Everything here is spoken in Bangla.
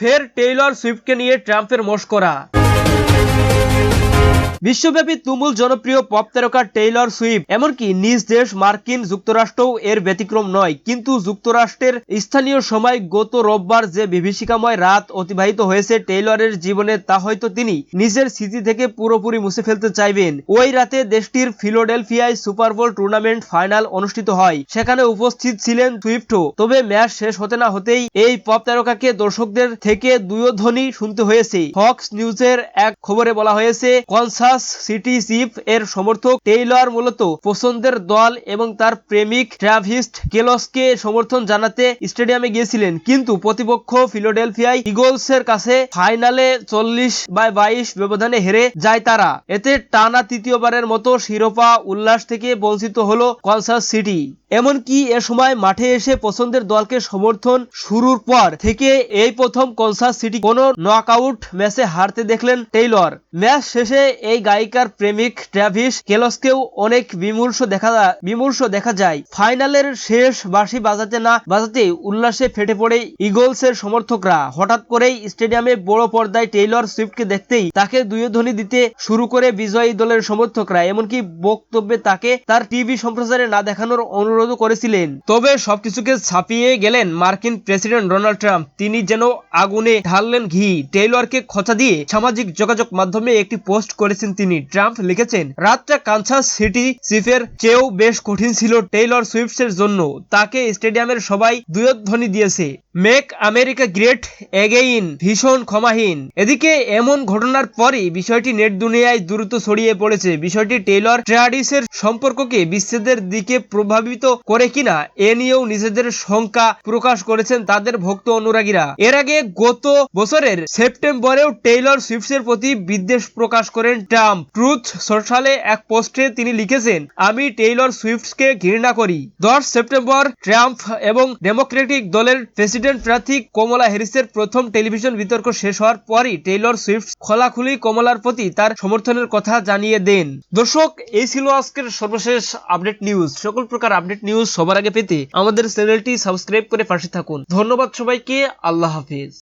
ফের টেইলর সুইফটকে নিয়ে ট্রাম্পের মস্করা। বিশ্বব্যাপী তুমুল জনপ্রিয় পপ তারকা টেইলর সুইফট এমনকি নিজ দেশ মার্কিন যুক্তরাষ্ট্রও এর ব্যতিক্রম নয়। কিন্তু যুক্তরাষ্ট্রের স্থানীয় সময় গত রোববার যে বিভীষিকাময় রাত অতিবাহিত হয়েছে টেইলরের জীবনে, তা হয়তো তিনি নিজের স্মৃতি থেকে পুরোপুরি মুছে ফেলতে চাইবেন। ওই রাতে দেশটির ফিলোডেলফিয়ায় সুপার বোল টুর্নামেন্ট ফাইনাল অনুষ্ঠিত হয়। সেখানে উপস্থিত ছিলেন সুইফটও তবে ম্যাচ শেষ হতে না হতেই এই পপ তারকাকে দর্শকদের থেকে দুয়োধ্বনি শুনতে হয়েছে। ফক্স নিউজের এক খবরে বলা হয়েছে কনসাস সিটি চিফ এর সমর্থক টেইলর মূলত পছন্দের দল এবং তার প্রেমিক ট্রাভিস্ট কেলসকে সমর্থন জানাতে স্টেডিয়ামে গিয়েছিলেন। কিন্তু প্রতিপক্ষ ফিলোডেলফিয়ায় ইগলস এর কাছে ফাইনালে চল্লিশ বাই বাইশ ব্যবধানে হেরে যায় তারা। এতে টানা তৃতীয়বারের মতো শিরোপা উল্লাস থেকে বঞ্চিত হলো কনসাস সিটি। এমনকি এ সময় মাঠে এসে পছন্দের দলকে সমর্থন শুরুর পর থেকে এই প্রথম কনসাস সিটি কোনো নকআউট ম্যাচে হারতে দেখলেন টেইলর। ম্যাচ শেষে এই গায়িকার প্রেমিক ট্র্যাভিস কেলসকেও অনেক বিমূর্ষ দেখা বিমূর্ষ দেখা যায়। ফাইনালের শেষ বাঁশি বাজাতে না বাজাতে উল্লাসে ফেটে পড়ে ইগলসের সমর্থকরা। হঠাৎ করেই স্টেডিয়ামে বড় পর্দায় টেইলর সুইফটকে দেখতেই তাকে দুই ধ্বনি দিতে শুরু করে বিজয়ী দলের সমর্থকরা, এমনকি বক্তব্যে তাকে তার টিভি সম্প্রচারে না দেখানোর অনুরোধও করেছিলেন। তবে সবকিছুকে ছাপিয়ে গেলেন মার্কিন প্রেসিডেন্ট ডোনাল্ড ট্রাম্প। তিনি যেন আগুনে ঢাললেন ঘি। টেইলরকে খোঁচা দিয়ে সামাজিক যোগাযোগ মাধ্যমে একটি পোস্ট করেছেন তিনি। ট্রাম্প লিখেছেন, রাতটা কানসাস সিটি চিফের চেয়েও বেশ কঠিন ছিল টেইলর সুইফটের জন্য। তাকে স্টেডিয়ামের সবাই দুয়োধ্বনি দিয়েছে। মেক আমেরিকা গ্রেট এগেইন, ভীষণ ক্ষমাহীন। এদিকে এমন ঘটনার পরই বিষয়টি নেট দুনিয়ায় দ্রুত ছড়িয়ে পড়েছে। বিষয়টি টেইলর ট্র্যাডিসের সম্পর্ককে বিচ্ছেদের দিকে প্রভাবিত করে কিনা, এ নিয়েও নিজেদের শঙ্কা প্রকাশ করেছেন তাদের ভক্ত অনুরাগীরা। এর আগে গত বছরের সেপ্টেম্বরেও টেইলর সুইফটের প্রতি বিদ্বেষ প্রকাশ করেন ট্রাম্প। ট্রুথ সোশ্যালে এক পোস্টে তিনি লিখেছেন, আমি টেইলর সুইফটকে ঘৃণা করি। দশ সেপ্টেম্বর ট্রাম্প এবং ডেমোক্রেটিক দলের প্রেসিডেন্ট প্রার্থী কমলা হ্যারিসের প্রথম টেলিভিশন বিতর্ক শেষ হওয়ার পরই টেইলর সুইফট খোলাখুলি কমলার প্রতি তার সমর্থনের কথা জানিয়ে দেন। দর্শক, এই ছিল আজকের সর্বশেষ আপডেট নিউজ। সকল প্রকার আপডেট নিউজ সবার আগে পেতে আমাদের চ্যানেলটি সাবস্ক্রাইব করে পাশে থাকুন। ধন্যবাদ সবাইকে। আল্লাহ হাফিজ।